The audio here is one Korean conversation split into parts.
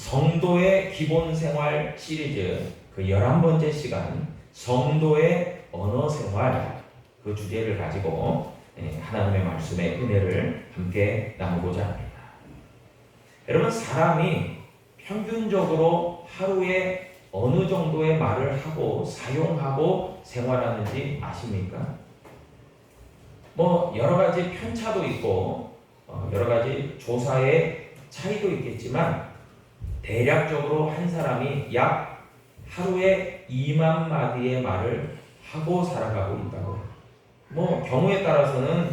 성도의 기본 생활 시리즈 그 11번째 시간 성도의 언어 생활 그 주제를 가지고 예, 하나님의 말씀의 은혜를 함께 나누고자 합니다. 여러분 사람이 평균적으로 하루에 어느 정도의 말을 하고 사용하고 생활하는지 아십니까? 뭐 여러 가지 편차도 있고 어, 여러 가지 조사의 차이도 있겠지만 대략적으로 한 사람이 약 하루에 2만 마디의 말을 하고 살아가고 있다고. 뭐 경우에 따라서는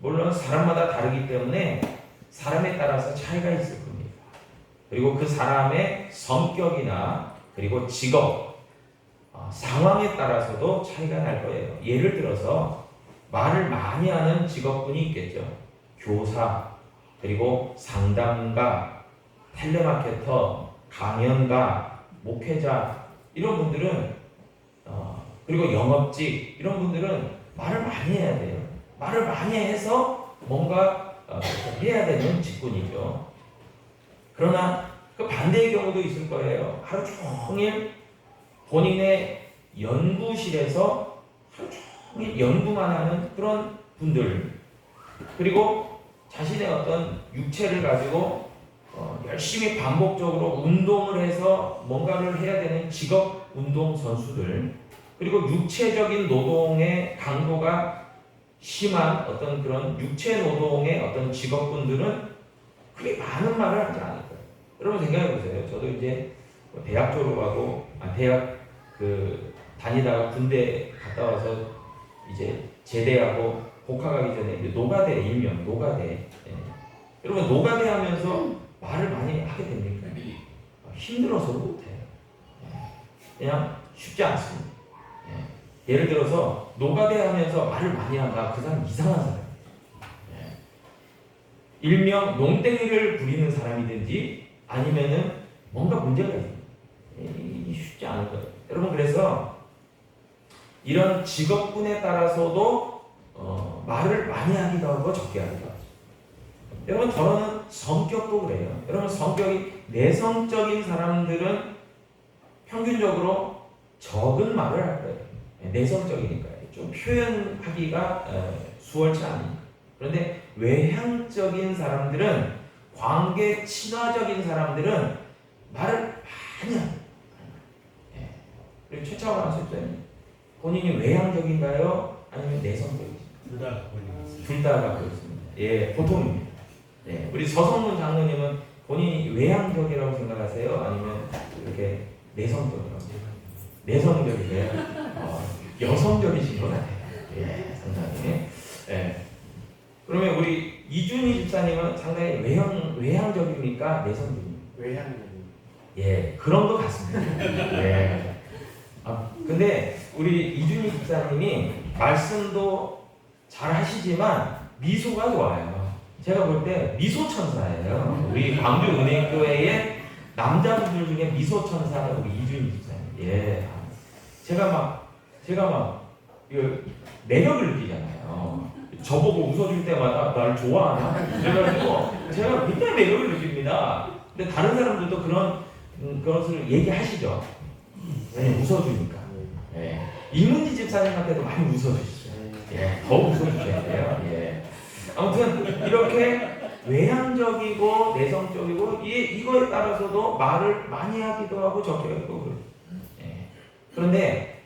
물론 사람마다 다르기 때문에 사람에 따라서 차이가 있을 겁니다. 그리고 그 사람의 성격이나 그리고 직업, 어, 상황에 따라서도 차이가 날 거예요. 예를 들어서 말을 많이 하는 직업군이 있겠죠. 교사, 그리고 상담가, 텔레마케터, 강연가, 목회자 이런 분들은 어, 그리고 영업직 이런 분들은 말을 많이 해야 돼요. 말을 많이 해서 뭔가 어, 해야 되는 직군이죠. 그러나 그 반대의 경우도 있을 거예요. 하루 종일 본인의 연구실에서 하루 종일 연구만 하는 그런 분들 그리고 자신의 어떤 육체를 가지고 어, 열심히 반복적으로 운동을 해서 뭔가를 해야 되는 직업 운동 선수들 그리고 육체적인 노동의 강도가 심한 어떤 그런 육체 노동의 어떤 직업분들은 그렇게 많은 말을 하지 않을 거예요. 여러분 생각해 보세요. 저도 이제 뭐 대학 졸업하고 아, 대학 그 다니다가 군대 갔다 와서 이제 제대하고 복학하기 전에 노가대 일명 노가대 예. 여러분 노가대 하면서 말을 많이 하게 됩니까? 아, 힘들어서 못해요. 예. 그냥 쉽지 않습니다. 예. 예를 들어서 노가대 하면서 말을 많이 한다. 그 사람 이상한 사람. 예. 일명 농땡이를 부리는 사람이든지 아니면은 뭔가 문제가 있어요. 쉽지 않을 거예요. 여러분 그래서 이런 직업군에 따라서도 어, 말을 많이 하기도 하고 적게 하기도 하죠. 여러분 저는 성격도 그래요. 여러분 성격이 내성적인 사람들은 평균적으로 적은 말을 할 거예요. 예, 내성적이니까요. 좀 표현하기가 어, 수월치 않으니까. 그런데 외향적인 사람들은 관계 친화적인 사람들은 말을 많이 합니다. 예. 그리고 최차원 학습자님 본인이 외향적인가요? 아니면 내성적이신가요? 둘다 갖고 있는 것 같습니다. 둘다 갖고 있습니다. 예, 보통입니다. 예, 우리 서성문 장로님은 본인이 외향적이라고 생각하세요? 아니면 이렇게 내성적이라고 생각하세요? 내성적이세요? 어, 여성적이신 것 같아요. 예, 상당히. 예. 그러면 우리 이준희 집사님은 상당히 외향, 외향적입니까? 내성적입니까? 외향적인. 예, 그런 것 같습니다. 예. 아, 근데 우리 이준희 집사님이 말씀도 잘 하시지만 미소가 좋아요. 제가 볼 때 미소 천사예요. 우리 광주 은행교회의 남자분들 중에 미소 천사가 우리 이준희 집사님. 예. 제가 막 제가 막 이거 매력을 느끼잖아요. 저보고 웃어줄 때마다 날 좋아하나? 그래가지고 제가 굉장히 매력을 느낍니다. 근데 다른 사람들도 그런 음, 그것을 얘기하시죠. 네, 웃어주니까. 예. 이문지 집사님한테도 많이 웃어주시죠. 예, 더 웃어주셔야 돼요. 예. 아무튼 이렇게 외향적이고 내성적이고 이 이거에 따라서도 말을 많이 하기도 하고 적게 하기도 그래요. 예. 그런데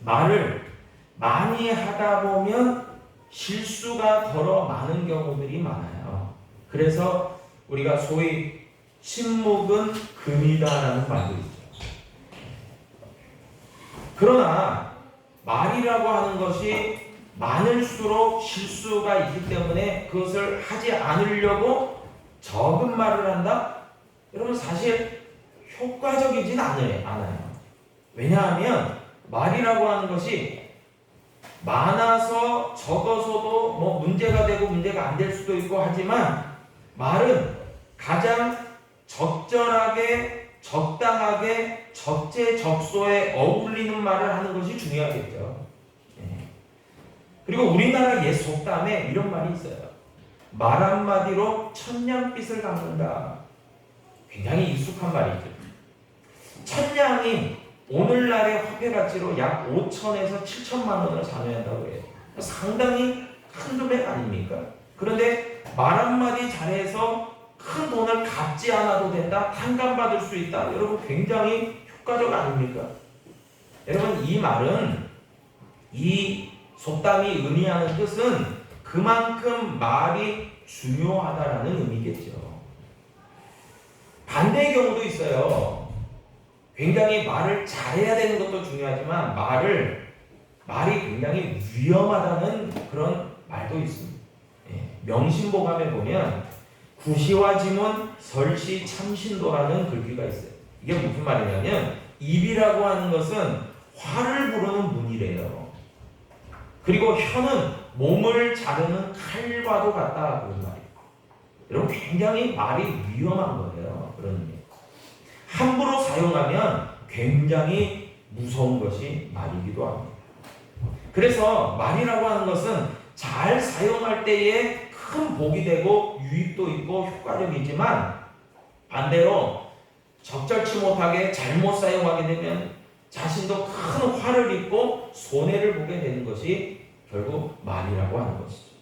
말을 많이 하다 보면 실수가 더러 많은 경우들이 많아요. 그래서 우리가 소위 침묵은 금이다라는 말도 있죠. 그러나 말이라고 하는 것이 많을수록 실수가 있기 때문에 그것을 하지 않으려고 적은 말을 한다? 여러분 사실 효과적이진 않아요. 왜냐하면 말이라고 하는 것이 많아서 적어서도 뭐 문제가 되고 문제가 안 될 수도 있고 하지만 말은 가장 적절하게 적당하게 적재적소에 어울리는 말을 하는 것이 중요하겠죠. 예. 그리고 우리나라 옛 속담에 이런 말이 있어요. 말 한마디로 천냥빚을 갚는다. 굉장히 익숙한 말이죠. 천냥이 오늘날의 화폐 가치로 약 5천에서 7천만 원을 상회한다고 해요. 상당히 큰 금액 아닙니까? 그런데 말 한마디 잘해서 큰 돈을 갚지 않아도 된다, 탕감받을 수 있다. 여러분 굉장히 효과적 아닙니까? 여러분 이 말은 이 속담이 의미하는 뜻은 그만큼 말이 중요하다라는 의미겠죠. 반대의 경우도 있어요. 굉장히 말을 잘해야 되는 것도 중요하지만 말을 말이 굉장히 위험하다는 그런 말도 있습니다. 예, 명심보감에 보면 구시와 지문 설시 참신도라는 글귀가 있어요. 이게 무슨 말이냐면 입이라고 하는 것은 화를 부르는 문이래요. 그리고 혀는 몸을 자르는 칼과도 같다 그런 말이에요. 여러분 굉장히 말이 위험한 거예요. 그런 의미. 함부로 사용하면 굉장히 무서운 것이 말이기도 합니다. 그래서 말이라고 하는 것은 잘 사용할 때에 큰 복이 되고 유익도 있고 효과적이지만 반대로 적절치 못하게 잘못 사용하게 되면 자신도 큰 화를 입고 손해를 보게 되는 것이 결국 말이라고 하는 것이죠.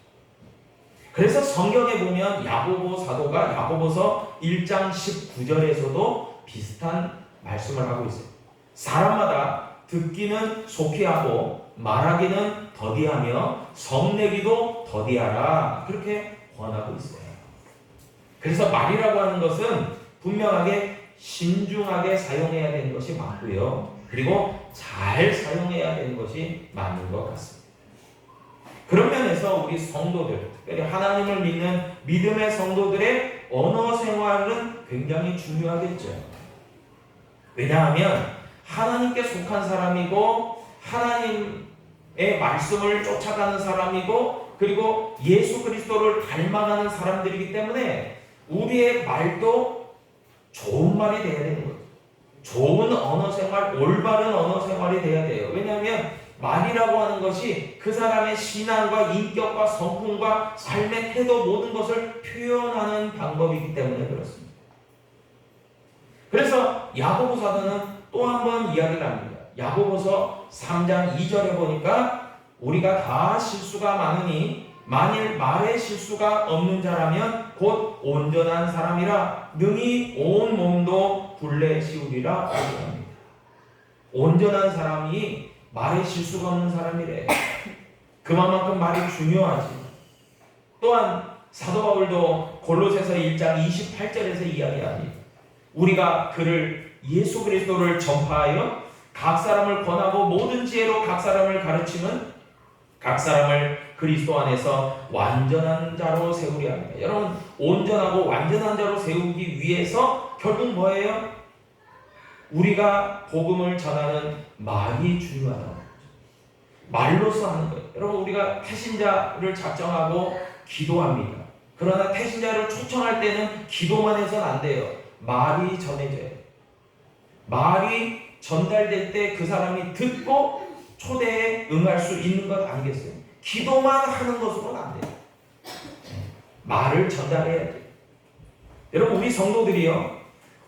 그래서 성경에 보면 야고보 사도가 야고보서 1장 19절에서도 비슷한 말씀을 하고 있어요. 사람마다 듣기는 속히 하고 말하기는 더디하며 성내기도 더디하라 그렇게 권하고 있어요. 그래서 말이라고 하는 것은 분명하게 신중하게 사용해야 되는 것이 맞고요. 그리고 잘 사용해야 되는 것이 맞는 것 같습니다. 그런 면에서 우리 성도들, 특별히 하나님을 믿는 믿음의 성도들의 언어 생활은 굉장히 중요하겠죠. 왜냐하면 하나님께 속한 사람이고 하나님의 말씀을 쫓아가는 사람이고 그리고 예수 그리스도를 닮아가는 사람들이기 때문에 우리의 말도 좋은 말이 돼야 되는 거죠. 좋은 언어 생활, 올바른 언어 생활이 돼야 돼요. 왜냐하면 말이라고 하는 것이 그 사람의 신앙과 인격과 성품과 삶의 태도 모든 것을 표현하는 방법이기 때문에 그렇습니다. 그래서 야고보 사도는 또 한 번 이야기를 합니다. 야고보서 3장 2절에 보니까 우리가 다 실수가 많으니 만일 말에 실수가 없는 자라면 곧 온전한 사람이라 능히 온 몸도 굴레 씌우리라 합니다. 온전한 사람이 말에 실수가 없는 사람이래. 그만큼 말이 중요하지. 또한 사도 바울도 골로새서 1장 28절에서 이야기합니다. 우리가 그를 예수 그리스도를 전파하여 각 사람을 권하고 모든 지혜로 각 사람을 가르치면 각 사람을 그리스도 안에서 완전한 자로 세우려 합니다. 여러분 온전하고 완전한 자로 세우기 위해서 결국 뭐예요? 우리가 복음을 전하는 말이 중요하다는 거죠. 말로서 하는 거예요. 여러분 우리가 태신자를 작정하고 기도합니다. 그러나 태신자를 초청할 때는 기도만 해서는 안 돼요. 말이 전해져요. 말이 전달될 때 그 사람이 듣고 초대에 응할 수 있는 것 아니겠어요? 기도만 하는 것으로는 안 돼요. 말을 전달해야 돼요. 여러분 우리 성도들이요.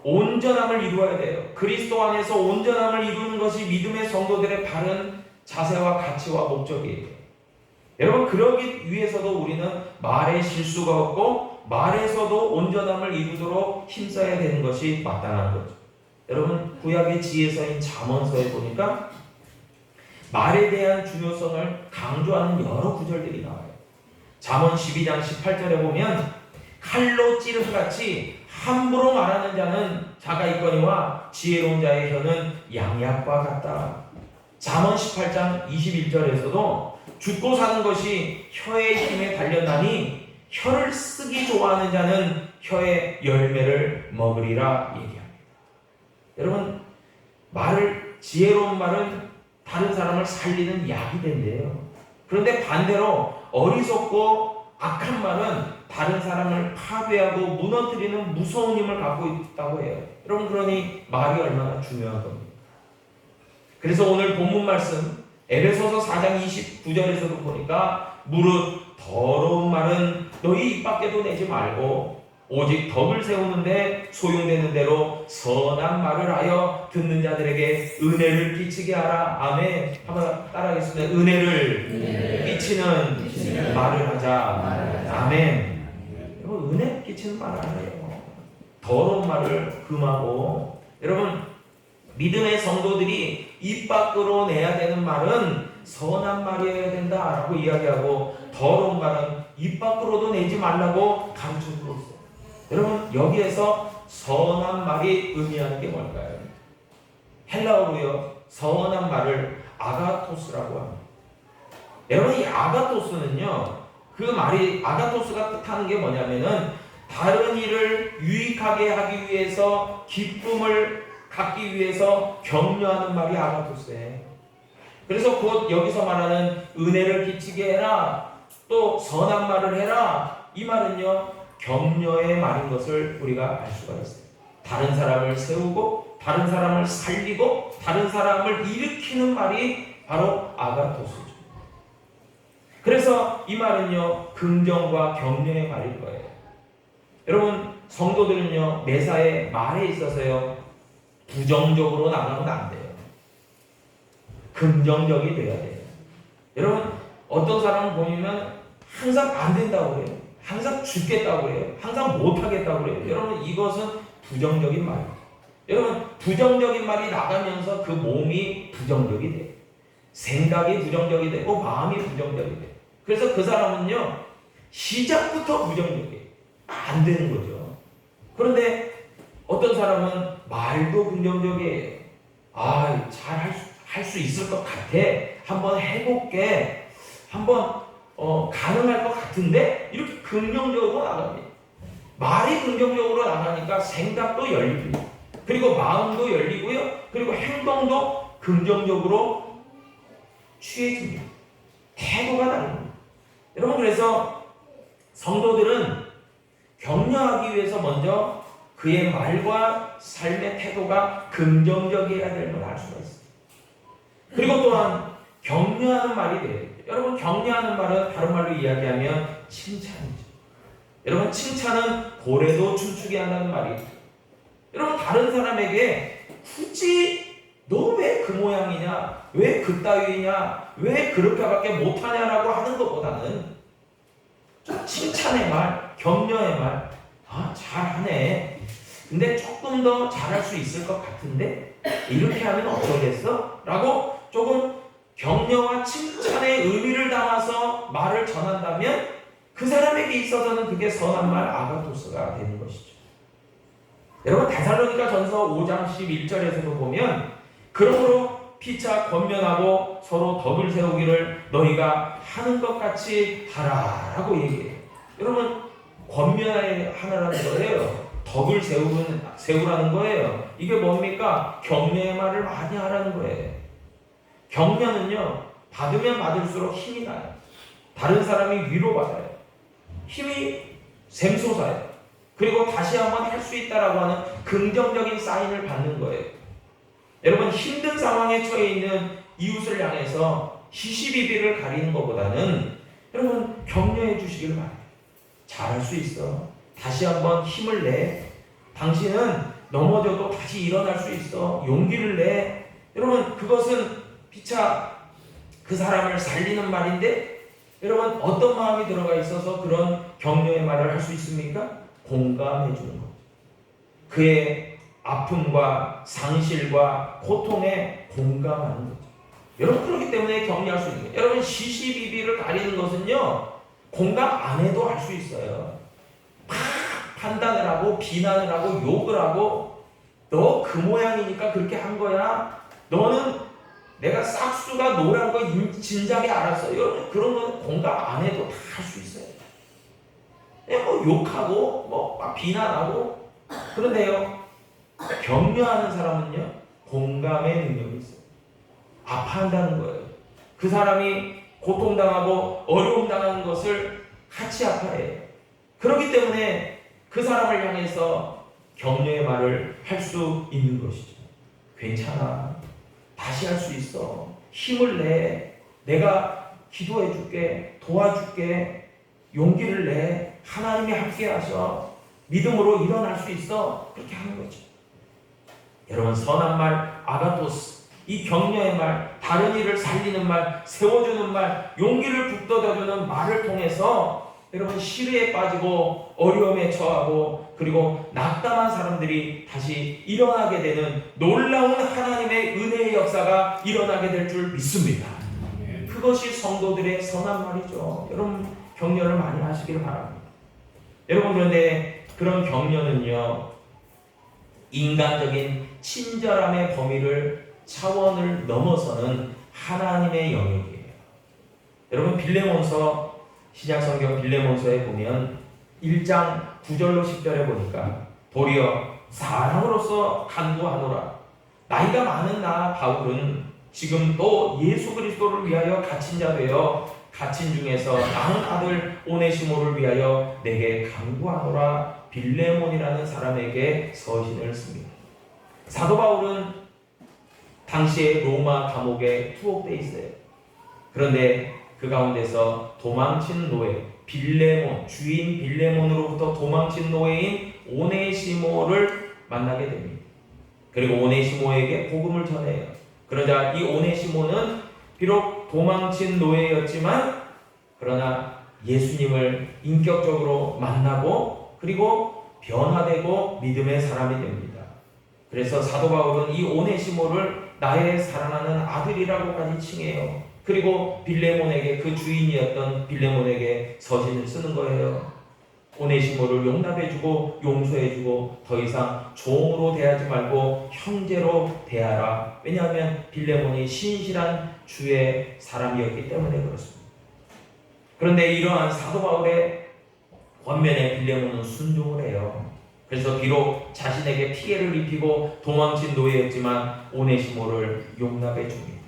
온전함을 이루어야 돼요. 그리스도 안에서 온전함을 이루는 것이 믿음의 성도들의 바른 자세와 가치와 목적이에요. 여러분 그러기 위해서도 우리는 말에 실수가 없고 말에서도 온전함을 이루도록 힘써야 되는 것이 마땅한 거죠. 여러분 구약의 지혜서인 잠언서에 보니까 말에 대한 중요성을 강조하는 여러 구절들이 나와요. 잠언 12장 18절에 보면 칼로 찌르듯 같이 함부로 말하는 자는 자가 있거니와 지혜로운 자의 혀는 양약과 같다. 잠언 18장 21절에서도 죽고 사는 것이 혀의 힘에 달렸나니 혀를 쓰기 좋아하는 자는 혀의 열매를 먹으리라 얘기합니다. 여러분 말을 지혜로운 말은 다른 사람을 살리는 약이 된대요. 그런데 반대로 어리석고 악한 말은 다른 사람을 파괴하고 무너뜨리는 무서운 힘을 갖고 있다고 해요. 여러분 그러니 말이 얼마나 중요한 겁니까? 그래서 오늘 본문 말씀 에베소서 4장 29절에서도 보니까 무릇 더러운 말은 너희 입 밖에도 내지 말고 오직 덕을 세우는데 소용되는 대로 선한 말을 하여 듣는 자들에게 은혜를 끼치게 하라. 아멘. 한번 따라하겠습니다. 은혜를 끼치는 말을 하자. 아멘. 여러분 은혜 끼치는 말을 하래요. 더러운 말을 금하고 여러분 믿음의 성도들이 입 밖으로 내야 되는 말은 선한 말이어야 된다라고 이야기하고 더러운 말은 입 밖으로도 내지 말라고 가르쳐주고 있어요. 여러분 여기에서 선한 말이 의미하는 게 뭘까요? 헬라어로요 선한 말을 아가토스라고 합니다. 여러분 이 아가토스는요 그 말이 아가토스가 뜻하는 게 뭐냐면은 다른 일을 유익하게 하기 위해서 기쁨을 갖기 위해서 격려하는 말이 아가토스예요. 그래서 곧 여기서 말하는 은혜를 끼치게 해라 또 선한 말을 해라 이 말은요 격려의 말인 것을 우리가 알 수가 있어요. 다른 사람을 세우고 다른 사람을 살리고 다른 사람을 일으키는 말이 바로 아가토스죠. 그래서 이 말은요 긍정과 격려의 말일 거예요. 여러분 성도들은요 매사에 말에 있어서요 부정적으로 나가면 안 돼요. 긍정적이 돼야 돼요. 여러분 어떤 사람 보면 항상 안 된다고 그래요. 항상 죽겠다고 그래요. 항상 못하겠다고 그래요. 여러분 이것은 부정적인 말이에요. 여러분 부정적인 말이 나가면서 그 몸이 부정적이 돼요. 생각이 부정적이 되고 마음이 부정적이 돼요. 그래서 그 사람은요 시작부터 부정적이에요. 안 되는 거죠. 그런데 어떤 사람은 말도 긍정적이에요. 아, 잘 할 수 있을 것 같아. 한번 해볼게. 한번 어, 가능할 것 같은데 이렇게 긍정적으로 나갑니다. 말이 긍정적으로 나가니까 생각도 열리고 그리고 마음도 열리고요. 그리고 행동도 긍정적으로 취해집니다. 태도가 다릅니다. 여러분 그래서 성도들은 격려하기 위해서 먼저 그의 말과 삶의 태도가 긍정적이어야 될 걸 알 수가 있습니다. 그리고 또한 격려하는 말이 돼요. 여러분 격려하는 말은 다른 말로 이야기하면 칭찬이죠. 여러분 칭찬은 고래도 춤추게 한다는 말이죠. 여러분 다른 사람에게 굳이 너 왜 그 모양이냐, 왜 그따위냐, 왜 그렇게밖에 못하냐라고 하는 것보다는 좀 칭찬의 말, 격려의 말, 아 잘하네. 근데 조금 더 잘할 수 있을 것 같은데 이렇게 하면 어쩌겠어? 라고 조금 격려와 칭찬의 의미를 담아서 말을 전한다면 그 사람에게 있어서는 그게 선한 말 아가토스가 되는 것이죠. 여러분 데살로니가 전서 5장 11절에서도 보면 그러므로 피차 권면하고 서로 덕을 세우기를 너희가 하는 것 같이 하라라고 얘기해요. 여러분 권면하라는 거예요. 덕을 세우는, 세우라는 거예요. 이게 뭡니까? 격려의 말을 많이 하라는 거예요. 격려는요, 받으면 받을수록 힘이 나요. 다른 사람이 위로받아요. 힘이 샘솟아요. 그리고 다시 한번 할 수 있다라고 하는 긍정적인 사인을 받는 거예요. 여러분, 힘든 상황에 처해 있는 이웃을 향해서 시시비비를 가리는 것보다는 여러분, 격려해 주시길 바래요. 잘할 수 있어. 다시 한번 힘을 내. 당신은 넘어져도 다시 일어날 수 있어. 용기를 내. 여러분, 그것은 피차 그 사람을 살리는 말인데, 여러분, 어떤 마음이 들어가 있어서 그런 격려의 말을 할 수 있습니까? 공감해 주는 것. 그의 아픔과 상실과 고통에 공감하는 거죠. 여러분, 그렇기 때문에 격려할 수 있는 거예요. 여러분, 시시비비를 가리는 것은요, 공감 안 해도 할 수 있어요. 막 판단을 하고 비난을 하고 욕을 하고 너 그 모양이니까 그렇게 한 거야. 너는 내가 싹수가 노란 거 진작에 알았어. 여러분 그런 건 공감 안 해도 다 할 수 있어요. 그냥 뭐 욕하고 뭐막 비난하고 그런데요 격려하는 사람은요 공감의 능력이 있어요. 아파한다는 거예요. 그 사람이 고통당하고 어려움 당하는 것을 같이 아파해요. 그렇기 때문에 그 사람을 향해서 격려의 말을 할 수 있는 것이죠. 괜찮아. 다시 할 수 있어. 힘을 내. 내가 기도해 줄게. 도와줄게. 용기를 내. 하나님이 함께 하셔. 믿음으로 일어날 수 있어. 그렇게 하는 거죠. 여러분 선한 말 아가토스 이 격려의 말 다른 일을 살리는 말 세워주는 말 용기를 북돋아주는 말을 통해서 여러분 시르에 빠지고 어려움에 처하고 그리고 낙담한 사람들이 다시 일어나게 되는 놀라운 하나님의 은혜의 역사가 일어나게 될 줄 믿습니다. 그것이 성도들의 선한 말이죠. 여러분 격려를 많이 하시길 바랍니다. 여러분 그런데 그런 격려는요 인간적인 친절함의 범위를 차원을 넘어서는 하나님의 영역이에요. 여러분 빌레몬서 신약성경 빌레몬서에 보면 1장 9절로 10절에 보니까 도리어 사람으로서 간구하노라 나이가 많은 나 바울은 지금 또 예수 그리스도를 위하여 갇힌 자 되어 갇힌 중에서 나은 아들 오네시모를 위하여 내게 간구하노라 빌레몬이라는 사람에게 서신을 씁니다. 사도 바울은 당시에 로마 감옥에 투옥돼 있어요. 그런데 그 가운데서 도망친 노예 빌레몬 주인 빌레몬으로부터 도망친 노예인 오네시모를 만나게 됩니다. 그리고 오네시모에게 복음을 전해요. 그러자 이 오네시모는 비록 도망친 노예였지만 그러나 예수님을 인격적으로 만나고 그리고 변화되고 믿음의 사람이 됩니다. 그래서 사도 바울은 이 오네시모를 나의 사랑하는 아들이라고까지 칭해요. 그리고 빌레몬에게 그 주인이었던 빌레몬에게 서신을 쓰는 거예요. 오네시모를 용납해주고 용서해주고 더 이상 종으로 대하지 말고 형제로 대하라. 왜냐하면 빌레몬이 신실한 주의 사람이었기 때문에 그렇습니다. 그런데 이러한 사도 바울의 권면에 빌레몬은 순종을 해요. 그래서 비록 자신에게 피해를 입히고 도망친 노예였지만 오네시모를 용납해 줍니다.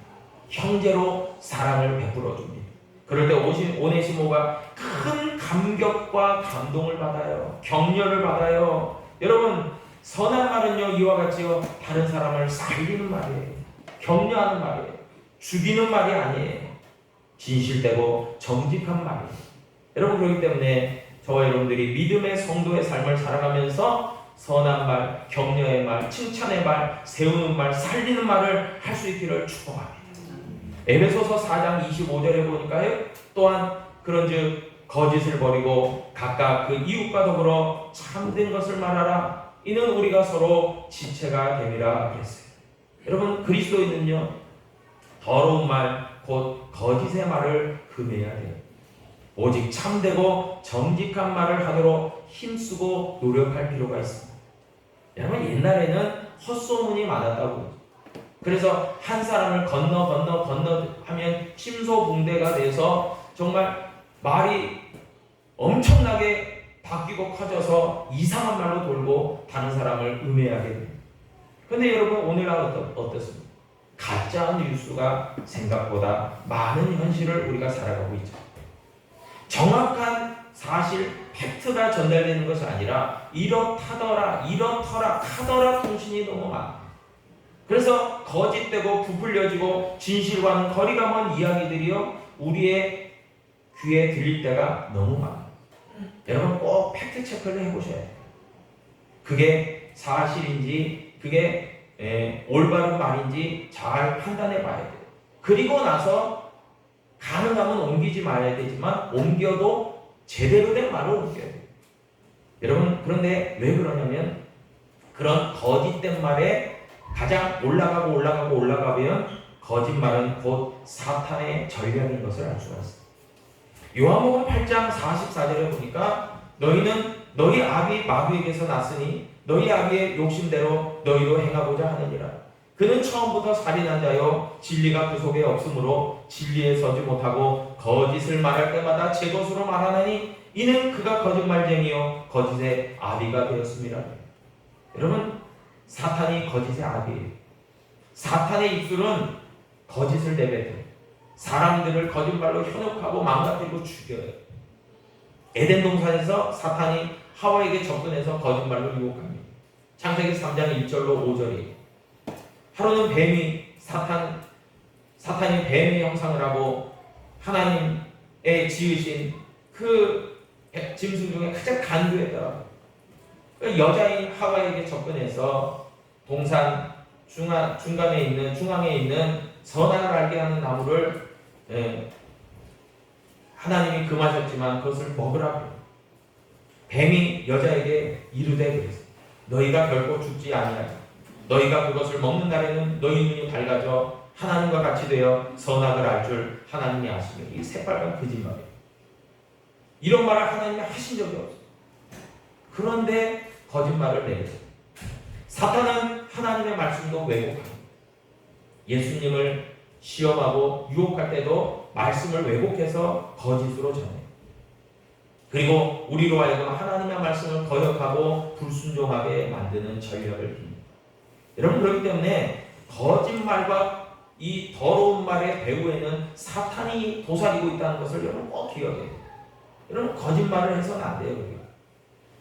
형제로 사랑을 베풀어 줍니다. 그럴 때 오시- 오네시모가 큰 감격과 감동을 받아요. 격려를 받아요. 여러분 선한 말은요 이와 같이요 다른 사람을 살리는 말이에요. 격려하는 말이에요. 죽이는 말이 아니에요. 진실되고 정직한 말이에요. 여러분 그렇기 때문에 저와 여러분들이 믿음의 성도의 삶을 살아가면서 선한 말, 격려의 말, 칭찬의 말, 세우는 말, 살리는 말을 할 수 있기를 축복합니다. 에베소서 4장 25절에 보니까요. 또한 그런즉 거짓을 버리고 각각 그 이웃과 더불어 참된 것을 말하라. 이는 우리가 서로 지체가 됨이라 그랬어요. 여러분 그리스도인은요 더러운 말, 곧 거짓의 말을 금해야 돼요. 오직 참되고 정직한 말을 하도록 힘쓰고 노력할 필요가 있습니다. 여러분 옛날에는 헛소문이 많았다고 그래서 한 사람을 건너 건너 건너 하면 심소붕대가 돼서 정말 말이 엄청나게 바뀌고 커져서 이상한 말로 돌고 다른 사람을 음해하게 됩니다. 근데 여러분 오늘날 어떻, 어떻습니까? 가짜 뉴스가 생각보다 많은 현실을 우리가 살아가고 있죠. 정확한 사실 팩트가 전달되는 것이 아니라 이렇다더라 이렇더라 하더라 통신이 너무 많아. 그래서 거짓되고 부풀려지고 진실과는 거리가 먼 이야기들이요 우리의 귀에 들릴 때가 너무 많아. 여러분 꼭 팩트 체크를 해보셔야 돼요. 그게 사실인지 그게 예, 올바른 말인지 잘 판단해 봐야 돼요. 그리고 나서 가능하면 옮기지 말아야 되지만 옮겨도 제대로 된 말을 옮겨야 돼요. 여러분 그런데 왜 그러냐면 그런 거짓된 말에 가장 올라가고 올라가고 올라가면 거짓말은 곧 사탄의 전략인 것을 알 수가 있습니다. 요한복음 8장 44절에 보니까 너희는 너희 아비 마귀에게서 났으니 너희 아비의 욕심대로 너희도 행하고자 하느니라. 그는 처음부터 살인한 자요 진리가 그 속에 없으므로 진리에 서지 못하고 거짓을 말할 때마다 제 것으로 말하나니 이는 그가 거짓말쟁이요 거짓의 아비가 되었습니다. 여러분 사탄이 거짓의 아비예요. 사탄의 입술은 거짓을 내뱉어 사람들을 거짓말로 현혹하고 망가뜨리고 죽여요. 에덴 동산에서 사탄이 하와에게 접근해서 거짓말로 유혹합니다. 창세기 3장 1절로 5절이 하루는 뱀이 사탄 사탄이 뱀의 형상을 하고 하나님의 지으신 그 짐승 중에 가장 간교했더라. 그 여자인 하와에게 접근해서 동산 중앙 중간에 있는 중앙에 있는 선악을 알게 하는 나무를 예, 하나님이 금하셨지만 그것을 먹으라고 뱀이 여자에게 이르되 그랬어 너희가 결코 죽지 아니하리. 너희가 그것을 먹는 날에는 너희 눈이 밝아져 하나님과 같이 되어 선악을 알 줄 하나님이 아시며 이 새빨간 거짓말이에요. 이런 말을 하나님이 하신 적이 없어요. 그런데 거짓말을 내세요 사탄은 하나님의 말씀도 왜곡합니다 예수님을 시험하고 유혹할 때도 말씀을 왜곡해서 거짓으로 전해요. 그리고 우리로 하여금 하나님의 말씀을 거역하고 불순종하게 만드는 전략을 핍니다. 여러분 그렇기 때문에 거짓말과 이 더러운 말의 배후에는 사탄이 도사리고 있다는 것을 여러분 꼭 기억해야 돼요. 여러분 거짓말을 해서는 안 돼요.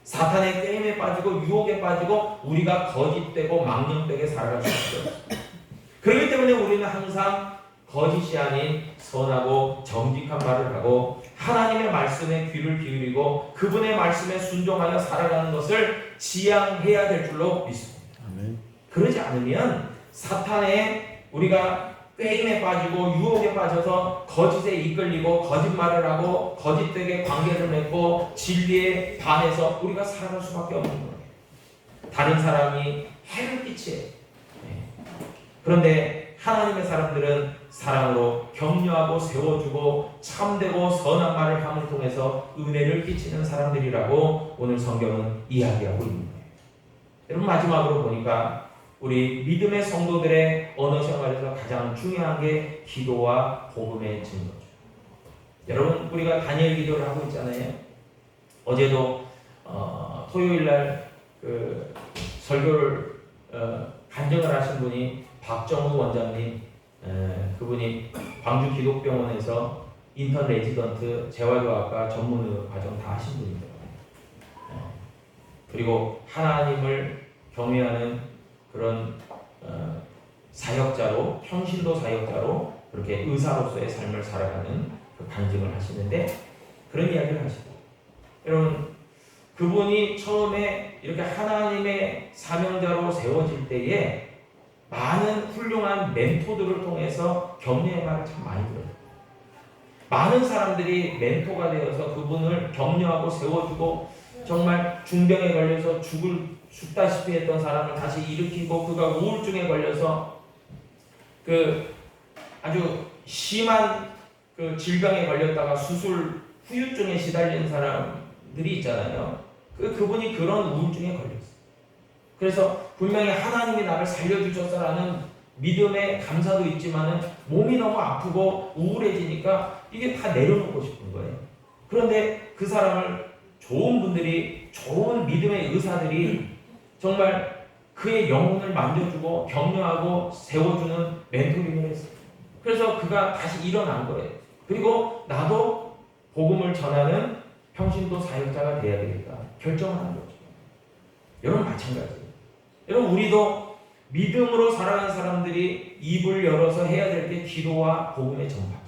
사탄의 게임에 빠지고 유혹에 빠지고 우리가 거짓되고 망령되게 살아갈 수 없어요. 그렇기 때문에 우리는 항상 거짓이 아닌 선하고 정직한 말을 하고 하나님의 말씀에 귀를 기울이고 그분의 말씀에 순종하여 살아가는 것을 지향해야 될 줄로 믿습니다. 아멘. 그러지 않으면 사탄의 우리가 꾀임에 빠지고 유혹에 빠져서 거짓에 이끌리고 거짓말을 하고 거짓되게 관계를 맺고 진리에 반해서 우리가 살아갈 수밖에 없는 거예요. 다른 사람이 해를 끼치요. 네. 그런데 하나님의 사람들은 사랑으로 격려하고 세워주고 참되고 선한 말을 함을 통해서 은혜를 끼치는 사람들이라고 오늘 성경은 이야기하고 있는 거예요. 여러분 마지막으로 보니까 우리 믿음의 성도들의 언어 생활에서 가장 중요한 게 기도와 복음의 증거죠. 여러분 우리가 단일 기도를 하고 있잖아요. 어제도 어, 토요일 날그 설교를 어, 간증을 하신 분이 박정우 원장님 에, 그분이 광주 기독병원에서 인턴 레지던트 재활교학과 전문 과정 다 하신 분이더라고요. 에, 그리고 하나님을 경외하는 그런 어, 사역자로 평신도 사역자로 그렇게 의사로서의 삶을 살아가는 그 간증을 하시는데 그런 이야기를 하시고 여러분 그분이 처음에 이렇게 하나님의 사명자로 세워질 때에 많은 훌륭한 멘토들을 통해서 격려의 말을 참 많이 들어요. 많은 사람들이 멘토가 되어서 그분을 격려하고 세워주고 정말 중병에 걸려서 죽을 죽다시피 했던 사람을 다시 일으키고 그가 우울증에 걸려서 그 아주 심한 그 질병에 걸렸다가 수술 후유증에 시달리는 사람들이 있잖아요. 그 그분이 그런 우울증에 걸렸어요. 그래서 분명히 하나님이 나를 살려주셨다라는 믿음의 감사도 있지만은 몸이 너무 아프고 우울해지니까 이게 다 내려놓고 싶은 거예요. 그런데 그 사람을 좋은 분들이 좋은 믿음의 의사들이 정말 그의 영혼을 만져주고 격려하고 세워주는 멘토링을 했어요. 그래서 그가 다시 일어난 거예요. 그리고 나도 복음을 전하는 평신도 사역자가 돼야 되겠다. 결정하는 거죠. 여러분 마찬가지예요. 여러분 우리도 믿음으로 살아가는 사람들이 입을 열어서 해야 될 게 기도와 복음의 전파죠.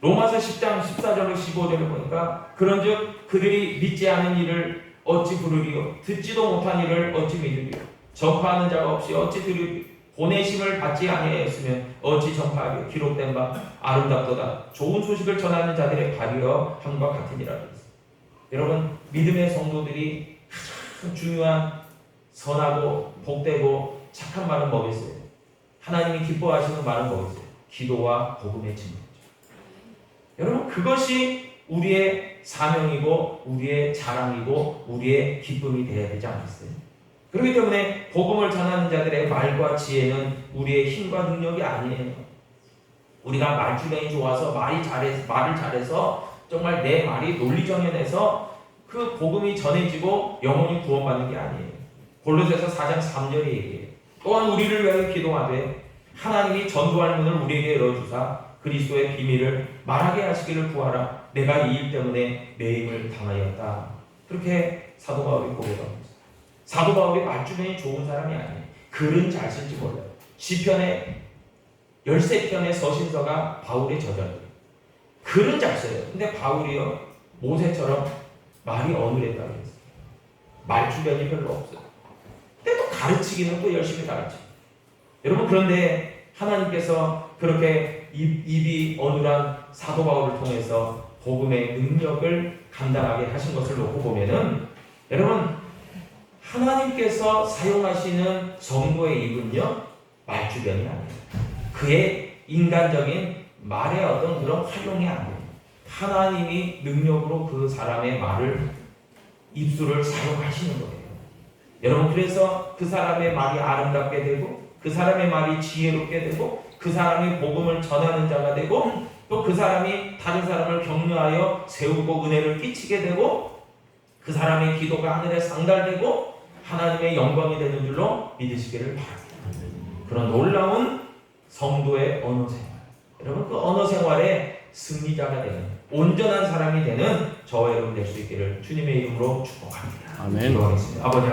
로마서 10장 14절로 15절을 보니까 그런즉 그들이 믿지 않은 일을 어찌 부르리요 듣지도 못한 일을 어찌 믿으리요 전파하는 자가 없이 어찌 들으리요 보내심을 받지 아니하였으면 어찌 전파하리요 기록된 바 아름답도다 좋은 소식을 전하는 자들의 발이여 함과 같으니라 여러분 믿음의 성도들이 가장 중요한 선하고 복되고 착한 말은 뭐겠어요? 하나님이 기뻐하시는 말은 뭐겠어요? 기도와 복음의 증거죠. 여러분 그것이 우리의 사명이고 우리의 자랑이고 우리의 기쁨이 되어야 되지 않겠어요? 그렇기 때문에 복음을 전하는 자들의 말과 지혜는 우리의 힘과 능력이 아니에요. 우리가 말주변이 좋아서 말이 잘해서 말을 잘해서 정말 내 말이 논리정연해서 그 복음이 전해지고 영혼이 구원받는 게 아니에요. 골로새서 4장 3절에 얘기해요. 또한 우리를 위하여 기도하되 하나님이 전도할 문을 우리에게 열어주사 그리스도의 비밀을 말하게 하시기를 구하라. 내가 이 일 때문에 매임을 당하였다. 그렇게 사도 바울이 고백합니다. 사도 바울이 말주변이 좋은 사람이 아니에요. 글은 잘 쓸지 몰라요. 시편의 13편의 서신서가 바울의 저작이에요. 글은 잘 써요. 근데 바울이요. 모세처럼 말이 어눌했다고 했어요. 말주변이 별로 없어요. 근데 또 가르치기는 또 열심히 가르치. 여러분 그런데 하나님께서 그렇게 입, 입이 어눌한 사도 바울을 통해서 복음의 능력을 감당하게 하신 것을 놓고 보면은 여러분 하나님께서 사용하시는 정보의 입은요 말주변이 아니에요. 그의 인간적인 말의 어떤 그런 활용이 아니에요. 하나님이 능력으로 그 사람의 말을 입술을 사용하시는 거예요. 여러분 그래서 그 사람의 말이 아름답게 되고 그 사람의 말이 지혜롭게 되고 그 사람이 복음을 전하는 자가 되고 또 그 사람이 다른 사람을 격려하여 세우고 은혜를 끼치게 되고 그 사람의 기도가 하늘에 상달되고 하나님의 영광이 되는 줄로 믿으시기를 바랍니다. 그런 놀라운 성도의 언어 생활. 여러분 그 언어 생활에 승리자가 되는 온전한 사람이 되는 저와 여러분 될 수 있기를 주님의 이름으로 축복합니다. 아멘. 기도하겠습니다. 아버지